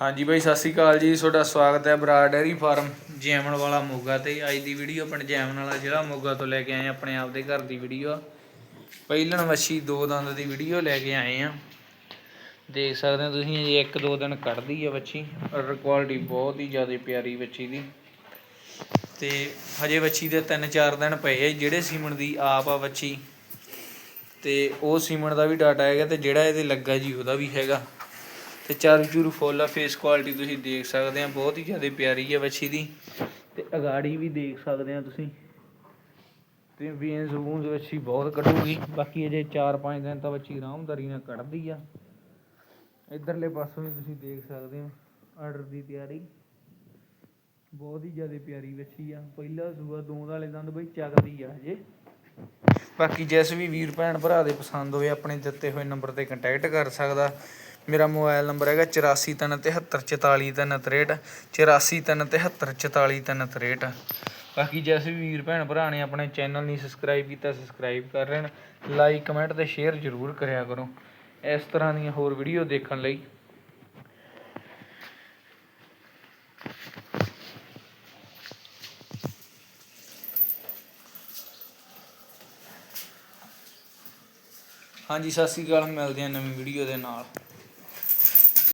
ਹਾਂਜੀ ਬਾਈ, ਸਤਿ ਸ਼੍ਰੀ ਅਕਾਲ ਜੀ। ਤੁਹਾਡਾ ਸਵਾਗਤ ਹੈ ਬਰਾੜ ਡੈਰੀ ਫਾਰਮ ਜੈਮਨ ਵਾਲਾ ਮੋਗਾ ਤੇ। ਅੱਜ ਦੀ ਵੀਡੀਓ ਪਿੰਡ ਜੈਮਨ ਵਾਲਾ ਜ਼ਿਲ੍ਹਾ ਮੋਗਾ ਤੋਂ ਲੈ ਕੇ ਆਏ ਹਾਂ, ਆਪਣੇ ਆਪ ਦੇ ਘਰ ਦੀ ਵੀਡੀਓ। ਆ ਪਹਿਲਣ ਵੱਛੀ ਦੋ ਦੰਦ ਦੀ ਵੀਡੀਓ ਲੈ ਕੇ ਆਏ ਆ ਦੇਖ ਸਕਦੇ ਹੋ ਤੁਸੀਂ, ਇਹ ਇੱਕ ਦੋ ਦਿਨ ਕੱਢਦੀ ਆ ਵੱਛੀ। ਔਰ ਕੁਆਲਿਟੀ ਬਹੁਤ ਹੀ ਜ਼ਿਆਦਾ ਪਿਆਰੀ ਵੱਛੀ ਦੀ। ਤੇ ਹਜੇ ਵੱਛੀ ਦੇ 3-4 ਦਿਨ ਪਏ ਆ, ਜਿਹੜੇ ਸੀਮਨ ਦੀ ਆਪ ਆ ਵੱਛੀ। ਤੇ ਉਹ ਸੀਮਨ ਦਾ ਵੀ ਡਾਟਾ ਹੈਗਾ ਤੇ ਜਿਹੜਾ ਇਹਦੇ ਲੱਗਾ ਜੀ, ਉਹਦਾ ਵੀ ਹੈਗਾ। ਤੇ ਚਾਰੂ ਚੂਰੂ ਫੁੱਲ ਆ ਫੇਸ ਕੁਆਲਿਟੀ ਤੁਸੀਂ ਦੇਖ ਸਕਦੇ ਆ, ਬਹੁਤ ਹੀ ਜ਼ਿਆਦਾ ਪਿਆਰੀ ਆ ਵੱਛੀ ਦੀ। ਤੇ ਅਗਾੜੀ ਵੀ ਦੇਖ ਸਕਦੇ ਆ ਤੁਸੀਂ। ਤੇ ਵੀਨਸ ਵੂਨਸ ਵੱਛੀ ਬਹੁਤ ਕੱਢੂਗੀ। ਬਾਕੀ ਅਜੇ 4-5 ਦਿਨ ਤਾਂ ਵੱਛੀ ਆਰਾਮਦਾਰੀ ਨਾਲ ਕੱਢਦੀ ਆ। ਇਧਰਲੇ ਪਾਸੋਂ ਵੀ ਤੁਸੀਂ ਦੇਖ ਸਕਦੇ ਹੋ ਆਰਡਰ ਦੀ ਤਿਆਰੀ। ਬਹੁਤ ਹੀ ਜ਼ਿਆਦਾ ਪਿਆਰੀ ਵੱਛੀ ਆ। ਪਹਿਲਾ ਸੂਆ ਦੋਂਦ ਵਾਲੇ ਦੰਦ ਬਈ ਚੱਕਦੀ ਆ ਹਜੇ। ਬਾਕੀ ਜਿਸ ਵੀ ਵੀਰ ਭੈਣ ਭਰਾ ਦੇ ਪਸੰਦ ਹੋਵੇ ਆਪਣੇ ਦਿੱਤੇ ਹੋਏ ਨੰਬਰ ਤੇ ਕੰਟੈਕਟ ਕਰ ਸਕਦਾ। ਮੇਰਾ ਮੋਬਾਈਲ ਨੰਬਰ ਹੈਗਾ 8437744363 8437744363 ਬਾਕੀ ਜਿਸ ਵੀਰ ਭੈਣ ਭਰਾ ਨੇ ਆਪਣੇ ਚੈਨਲ ਨਹੀਂ ਸਬਸਕ੍ਰਾਈਬ ਕੀਤਾ ਸਬਸਕ੍ਰਾਈਬ ਕਰ ਲੈਣ ਲਾਈਕ ਕਮੈਂਟ ਤੇ ਸ਼ੇਅਰ ਜ਼ਰੂਰ ਕਰਿਆ ਕਰੋ। ਇਸ ਤਰ੍ਹਾਂ ਦੀਆਂ ਹੋਰ ਵੀਡੀਓ ਦੇਖਣ ਲਈ। ਹਾਂਜੀ, ਸਤਿ ਸ਼੍ਰੀ ਅਕਾਲ, ਮਿਲਦੇ ਹਾਂ ਨਵੀਂ ਵੀਡੀਓ ਦੇ ਨਾਲ।